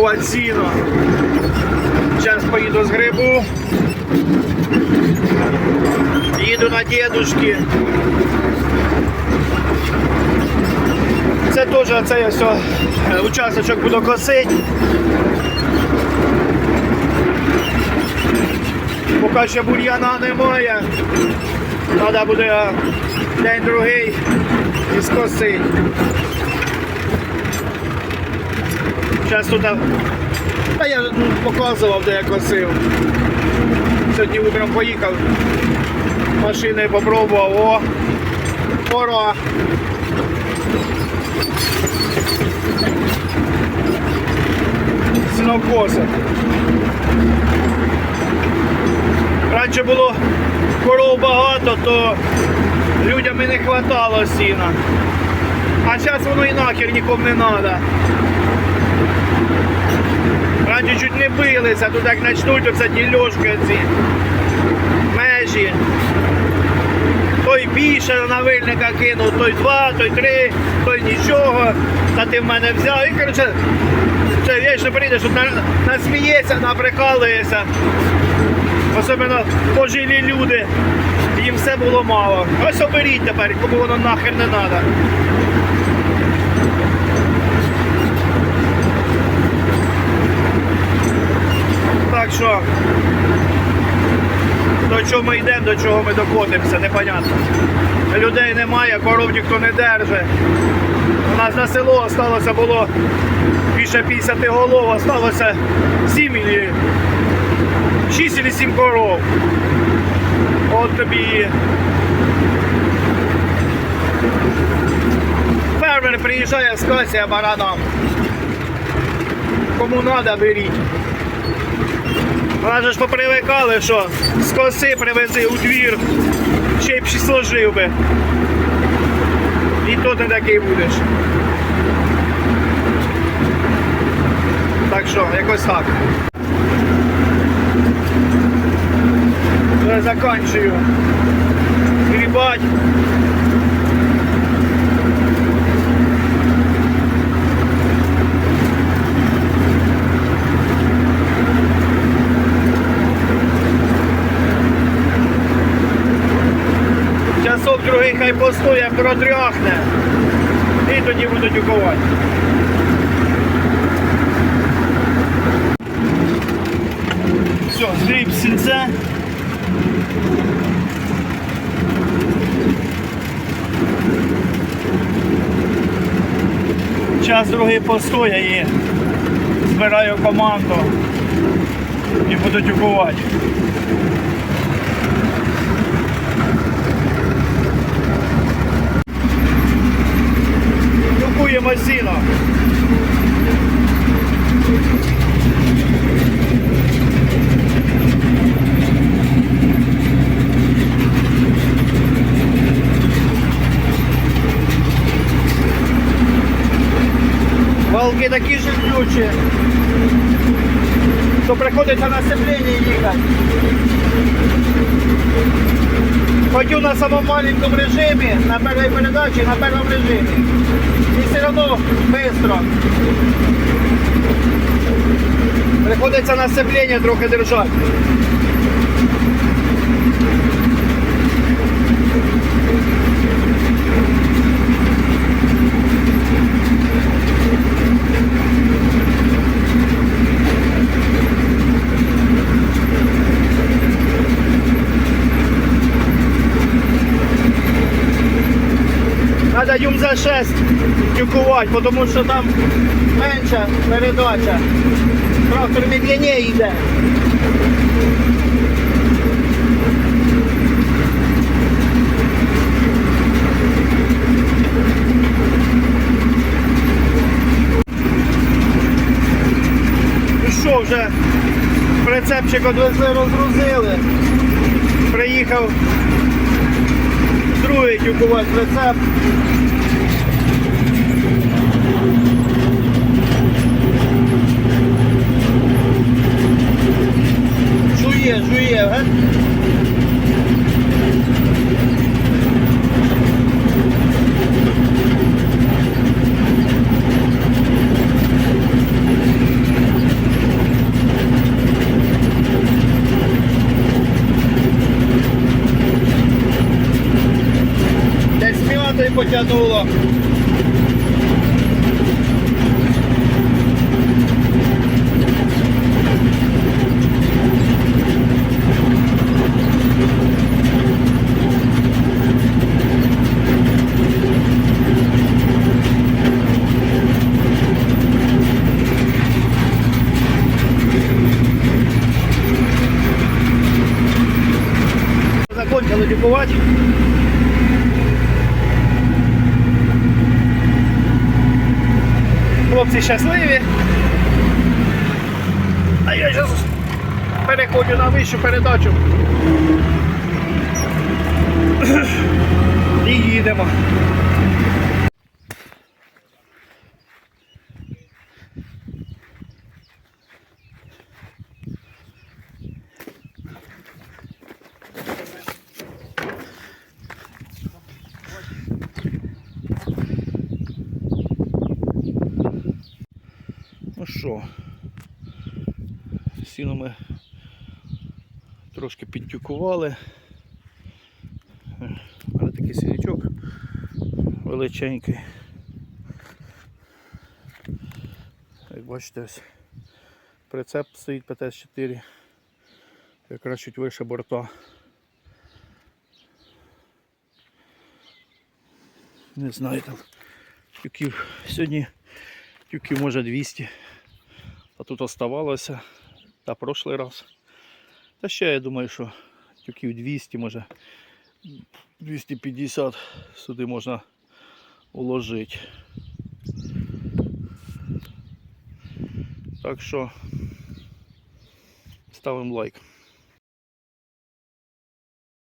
тюкувати. Зараз поїду з грибу. Їду на дідушки. Це теж оцей ось о, е, буду косити. Поки ще бур'яна немає. Треба буде день другий і скосити. Зараз тут. а, я показував, де я косив. Сьогодні утром поїхав. Машиною попробував. О! Пора! Сінокоси. Раніше було коров багато, то людям і не вистачало сіна. А зараз воно і нахер нікому не треба. Раніше чуть не билися, тут як почнуть оце дільошки ці межі. Той більше на вильника кинув, той два, той три, той нічого. Та ти в мене взяв. І коротше, вічно прийдеш, тут на- насміється, наприкалується. Особливо пожилі люди. Їм все було мало. Ось оберіть тепер, кому воно нахер не треба. Так що, до чого ми йдемо, до чого ми доходимося, непонятно. Людей немає, коров ніхто не держить. У нас на село залишилося було більше 50 голов, залишилося 7 і 6 чи 7 коров. От тобі. Фермер приїжджає з касія баранам. Кому треба, беріть. Вона ж попривикали, що з коси привези у двір, ще й б сложив би. І то не такий будеш. Так що, якось так. Я заканчую. Грібать. Другий хай постоє, протряхне. І тоді будуть юкувати. Все, згріб сінце. Час другий постоє і збираю команду і будуть юкувати. Сіно. Волки такі ж ключі, що приходиться на сцепление їхати. Ходю на самому маленькому режимі, на першій передачі, на першому режимі. Одно швидко. Приходиться на сцеплення трохи держати. Надо юм за 6 тюкувати, тому що там менша передача. Трактор медленніше йде. Що, вже прицепчик одвезли, розгрузили. Приїхав другий вас прицеп. Жує, жує, га? потянуло. закончил ликувать. Хлопці щасливі. А я зараз переходжу на вищу передачу. І їдемо. Ну що, сіно ми трошки підтюкували. Мене такий сінячок величенький. Як бачите, ось прицеп стоїть ПТС-4, якраз чуть вище борта. Не знаю там тюків. Сьогодні тюків може 200. А тут оставалося та прошлий раз. Та ще я думаю, що тюків 200, може 250 сюди можна уложити. Так що ставимо лайк.